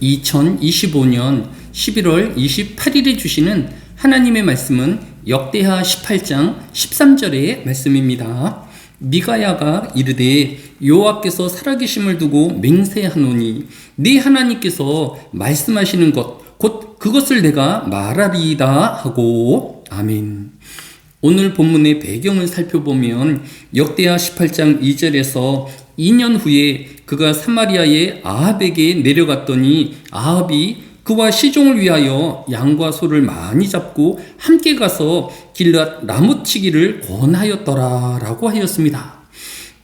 2025년 11월 28일에 주시는 하나님의 말씀은 역대하 18장 13절의 말씀입니다. 미가야가 이르되 여호와께서 살아계심을 두고 맹세하노니 네 하나님께서 말씀하시는 것 곧 그것을 내가 말하리이다 하고 아멘. 오늘 본문의 배경을 살펴보면 역대하 18장 2절에서 2년 후에 그가 사마리아의 아합에게 내려갔더니 아합이 그와 시종을 위하여 양과 소를 많이 잡고 함께 가서 길랏 나무치기를 권하였더라라고 하였습니다.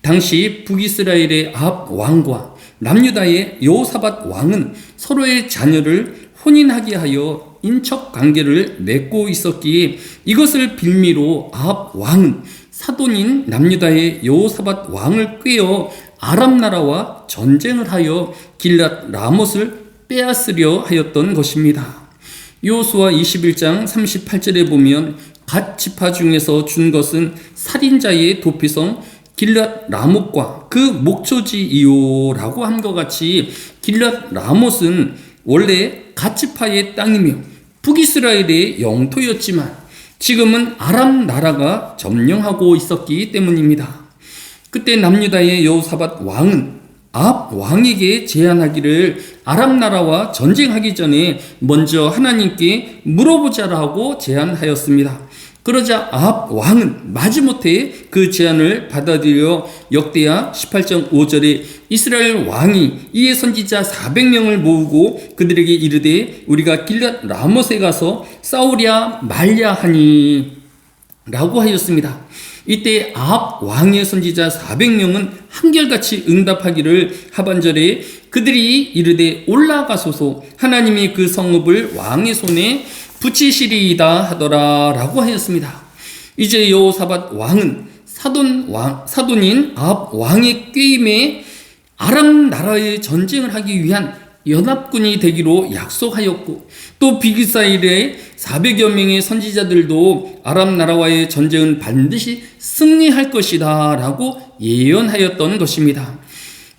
당시 북이스라엘의 아합 왕과 남유다의 여호사밧 왕은 서로의 자녀를 혼인하게 하여 인척 관계를 맺고 있었기에 이것을 빌미로 아합 왕은 사돈인 남유다의 여호사밧 왕을 꾀어 아람 나라와 전쟁을 하여 길랏 라못을 빼앗으려 하였던 것입니다. 요수와 21장 38절에 보면 갓 지파 중에서 준 것은 살인자의 도피성 길랏 라못과 그 목초지이요라고 함과 같이 길랏 라못은 원래 갓 지파의 땅이며 북이스라엘의 영토였지만 지금은 아람 나라가 점령하고 있었기 때문입니다. 그때 남유다의 여호사밧 왕은 앞 왕에게 제안하기를 아람 나라와 전쟁하기 전에 먼저 하나님께 물어보자라고 제안하였습니다. 그러자 아합 왕은 마지못해 그 제안을 받아들여 역대하 18장 5절에 이스라엘 왕이 이에 선지자 400명을 모으고 그들에게 이르되 우리가 길랏 라못에 가서 싸우랴 말랴 하니 라고 하였습니다. 이때 아합 왕의 선지자 400명은 한결같이 응답하기를 하반절에 그들이 이르되 올라가소서 하나님이 그 성읍을 왕의 손에 붙이시리이다 하더라라고 하였습니다. 이제 여호사밧 왕은 사돈 왕 사돈인 아합 왕의 꾀임에 아람 나라의 전쟁을 하기 위한 연합군이 되기로 약속하였고 또 비기사일의 400여 명의 선지자들도 아람 나라와의 전쟁은 반드시 승리할 것이다 라고 예언하였던 것입니다.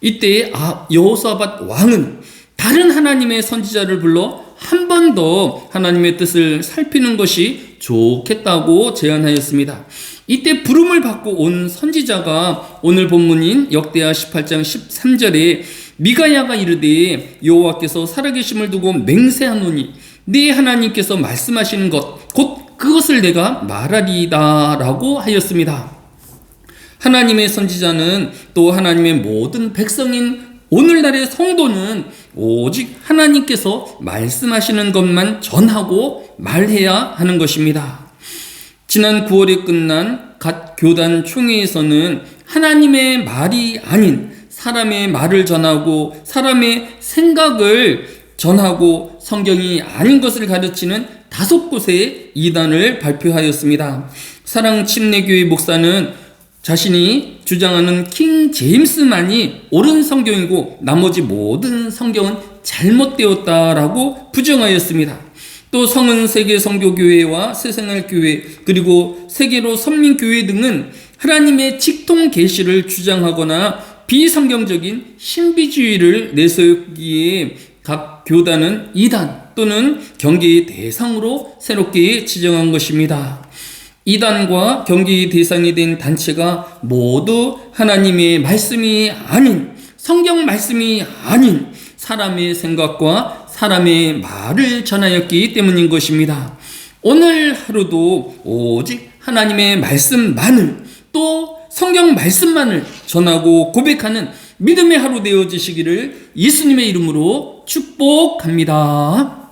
이때 아, 여호사밧 왕은 다른 하나님의 선지자를 불러 한 번 더 하나님의 뜻을 살피는 것이 좋겠다고 제안하였습니다. 이때 부름을 받고 온 선지자가 오늘 본문인 역대하 18장 13절에 미가야가 이르되 여호와께서 살아계심을 두고 맹세하노니 네 하나님께서 말씀하시는 것 곧 그것을 내가 말하리이다라고 하였습니다. 하나님의 선지자는 또 하나님의 모든 백성인 오늘날의 성도는 오직 하나님께서 말씀하시는 것만 전하고 말해야 하는 것입니다. 지난 9월에 끝난 갓 교단 총회에서는 하나님의 말이 아닌 사람의 말을 전하고 사람의 생각을 전하고 성경이 아닌 것을 가르치는 다섯 곳의 이단을 발표하였습니다. 사랑 침례교회 목사는 자신이 주장하는 킹 제임스만이 옳은 성경이고 나머지 모든 성경은 잘못되었다라고 부정하였습니다. 또 성은 세계 성교교회와 새생활교회 그리고 세계로 선민교회 등은 하나님의 직통 계시를 주장하거나 비성경적인 신비주의를 내세우기에 각 교단은 이단 또는 경계의 대상으로 새롭게 지정한 것입니다. 이단과 경계의 대상이 된 단체가 모두 하나님의 말씀이 아닌 성경 말씀이 아닌 사람의 생각과 사람의 말을 전하였기 때문인 것입니다. 오늘 하루도 오직 하나님의 말씀만을 또 성경 말씀만을 전하고 고백하는 믿음의 하루 되어지시기를 예수님의 이름으로 축복합니다.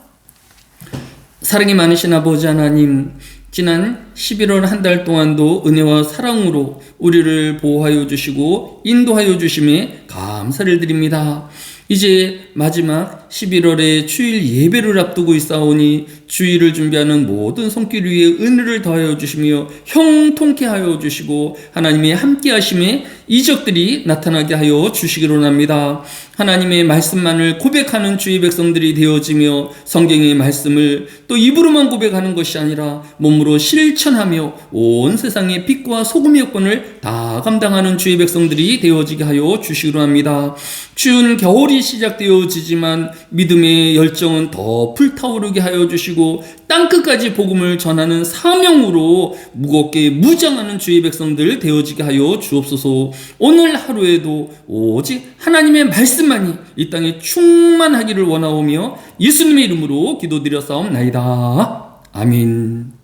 사랑이 많으신 아버지 하나님, 지난 11월 한 달 동안도 은혜와 사랑으로 우리를 보호하여 주시고 인도하여 주심에 감사를 드립니다. 이제 마지막 11월의 주일 예배를 앞두고 있사오니 주일을 준비하는 모든 손길 위에 은혜를 더하여 주시며 형통케 하여 주시고 하나님의 함께 하심에 이적들이 나타나게 하여 주시기로 합니다. 하나님의 말씀만을 고백하는 주의 백성들이 되어지며 성경의 말씀을 또 입으로만 고백하는 것이 아니라 몸으로 실천하며 온 세상의 빛과 소금의 여건을 다 감당하는 주의 백성들이 되어지게 하여 주시기로 합니다. 추운 겨울이 시작되어지지만 믿음의 열정은 더 불타오르게 하여 주시고 땅 끝까지 복음을 전하는 사명으로 무겁게 무장하는 주의 백성들 되어지게 하여 주옵소서. 오늘 하루에도 오직 하나님의 말씀만이 이 땅에 충만하기를 원하오며 예수님의 이름으로 기도드렸사옵나이다. 아멘.